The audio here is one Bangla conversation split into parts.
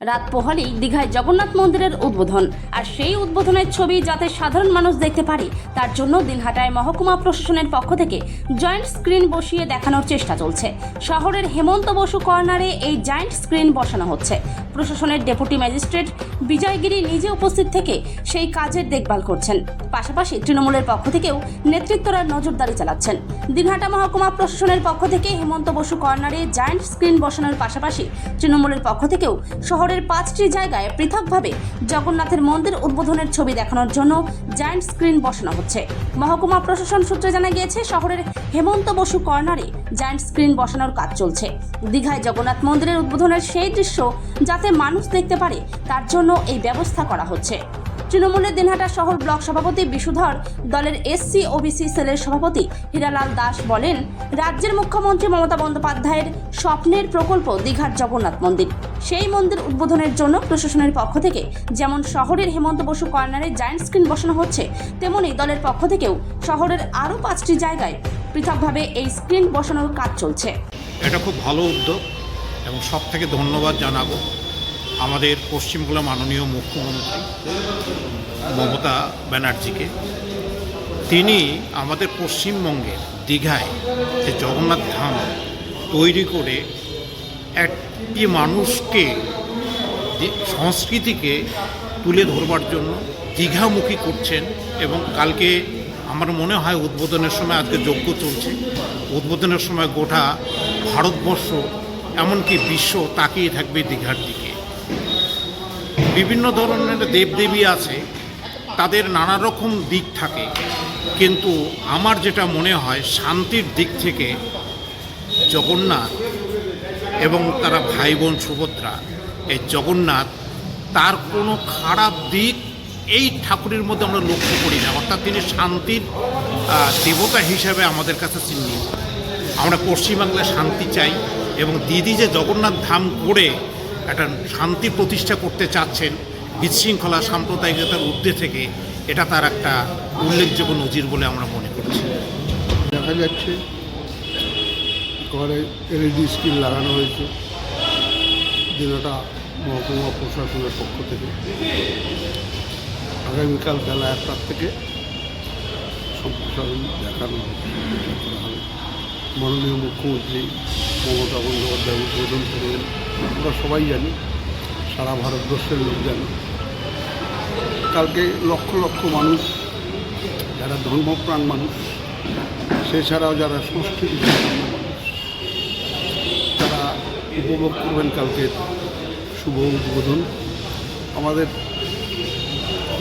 রাত পোহালেই দীঘায় জগন্নাথ মন্দিরের উদ্বোধন। আর সেই উদ্বোধনের ছবি যাতে সাধারণ মানুষ দেখতে পারে, তার জন্য দিনহাটায় মহকুমা প্রশাসনের পক্ষ থেকে জয়েন্ট স্ক্রিন বসিয়ে দেখানোর চেষ্টা চলছে। শহরের হেমন্ত বসু কর্নারে এই জয়েন্ট স্ক্রিন বসানো হচ্ছে। প্রশাসনের ডেপুটি ম্যাজিস্ট্রেট বিজয়গিরি নিজে উপস্থিত থেকে সেই কাজের দেখভাল করছেন। পাশাপাশি তৃণমূলের পক্ষ থেকেও নেতৃত্বরা নজরদারি চালাচ্ছেন। দিনহাটা মহকুমা প্রশাসনের পক্ষ থেকে হেমন্ত বসু কর্নারে জায়ান্ট স্ক্রিন বসানোর পাশাপাশি তৃণমূলের পক্ষ থেকেও শহরের পাঁচটি জায়গায় পৃথকভাবে জগন্নাথের মন্দির উদ্বোধনের ছবি দেখানোর জন্য জায়ান্ট স্ক্রিন বসানো হচ্ছে। মহকুমা প্রশাসন সূত্রে জানা গিয়েছে, শহরের হেমন্ত বসু কর্নারে জায়ান্ট স্ক্রিন বসানোর কাজ চলছে। দীঘায় জগন্নাথ মন্দিরের উদ্বোধনের সেই দৃশ্য যাতে মানুষ দেখতে পারে, তার জন্য এই ব্যবস্থা করা হচ্ছে। তৃণমূলের দিনহাটা শহর ব্লক সভাপতি বিশুধর, দলের এসসি, ওবিসি সেলের সভাপতি হীরালাল দাস বলেন, রাজ্যের মুখ্যমন্ত্রী মমতা বন্দ্যোপাধ্যায়ের স্বপ্নের প্রকল্প দীঘার জগন্নাথ মন্দির। সেই মন্দির উদ্বোধনের জন্য প্রশাসনের পক্ষ থেকে যেমন শহরের হেমন্ত বসু কর্নারে জায়ান্ট স্ক্রিন বসানো হচ্ছে, তেমনি দলের পক্ষ থেকেও শহরের আরও পাঁচটি জায়গায় পৃথকভাবে এই স্ক্রিন বসানোর কাজ চলছে। এটা খুব ভালো উদ্যোগ এবং সব থেকে ধন্যবাদ জানাব আমাদের পশ্চিমবাংলা মাননীয় মুখ্যমন্ত্রী মমতা ব্যানার্জিকে। তিনি আমাদের পশ্চিমবঙ্গের দীঘায় যে জগন্নাথ ধাম তৈরি করে একটি মানুষকে সংস্কৃতিকে তুলে ধরবার জন্য দীঘামুখী করছেন এবং কালকে আমার মনে হয় উদ্বোধনের সময় আজকে যজ্ঞ চলছে। উদ্বোধনের সময় গোটা ভারতবর্ষ, এমনকি বিশ্ব তাকিয়ে থাকবে দীঘার দিকে। বিভিন্ন ধরনের দেবদেবী আছে, তাদের নানা রকম দিক থাকে, কিন্তু আমার যেটা মনে হয় শান্তির দিক থেকে জগন্নাথ এবং তারা ভাই বোন সুভদ্রা, এই জগন্নাথ, তার কোনো খারাপ দিক এই ঠাকুরের মধ্যে আমরা লক্ষ্য করি না। অর্থাৎ তিনি শান্তির দেবতা হিসাবে আমাদের কাছে চিহ্নিত। আমরা পশ্চিমবাংলায় শান্তি চাই এবং দিদি যে জগন্নাথ ধাম করে একটা শান্তি প্রতিষ্ঠা করতে চাচ্ছেন, বিশৃঙ্খলা, সাম্প্রদায়িকতার ঊর্ধ্বে থেকে, এটা তার একটা উল্লেখযোগ্য নজির বলে আমরা মনে করছি। দেখা যাচ্ছে ঘরে এলইডি স্ক্রিন লাগানো হয়েছে। দিনটা মহকুমা প্রশাসনের পক্ষ থেকে। আগামীকাল বেলা একটার থেকে সম্প্রসারণ দেখানো হবে। মাননীয় মুখ্যমন্ত্রী মমতা বন্দ্যোপাধ্যায় উদ্বোধন করবেন আমরা সবাই জানি, সারা ভারতবর্ষের লোক জানে, কালকে লক্ষ লক্ষ মানুষ, যারা ধর্মপ্রাণ মানুষ সেছাড়াও যারা সংস্কৃতি উপভোগ করবেন কালকের শুভ উদ্বোধন। আমাদের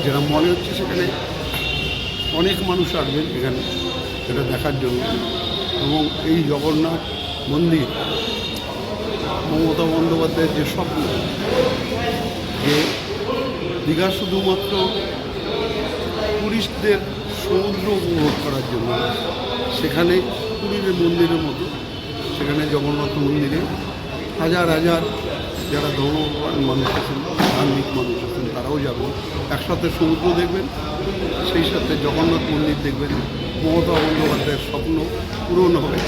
যেটা মনে হচ্ছে সেখানে অনেক মানুষ আসবেন এখানে, সেটা দেখার জন্য। এবং এই জগন্নাথ মন্দির, মমতা বন্দ্যোপাধ্যায়ের যে স্বপ্ন, যে দীঘা শুধুমাত্র টুরিস্টদের সমুদ্র উপভোগ করার জন্য, সেখানে পুরীর মন্দিরের মতো, সেখানে জগন্নাথ মন্দিরে হাজার হাজার যারা ধর্মপ্রাণ মানুষ আছেন, ধার্মিক মানুষ আছেন, তারাও যাবেন। একসাথে সমুদ্র দেখবেন, সেই সাথে জগন্নাথ মন্দির দেখবেন। মমতা বন্দ্যোপাধ্যায়ের স্বপ্ন পূরণ হবে।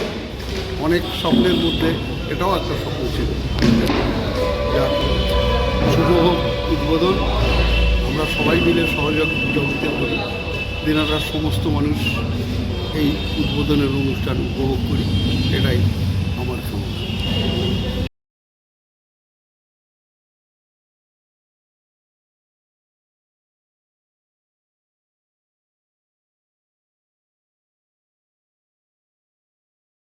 অনেক স্বপ্নের মধ্যে এটাও একটা স্বপ্ন ছিল। যা শুভ হোক, উদ্বোধন। আমরা সবাই মিলে সহযোগিতা করি দিনাটার সমস্ত মানুষ এই উদ্বোধনের অনুষ্ঠান উপভোগ করি। এটাই।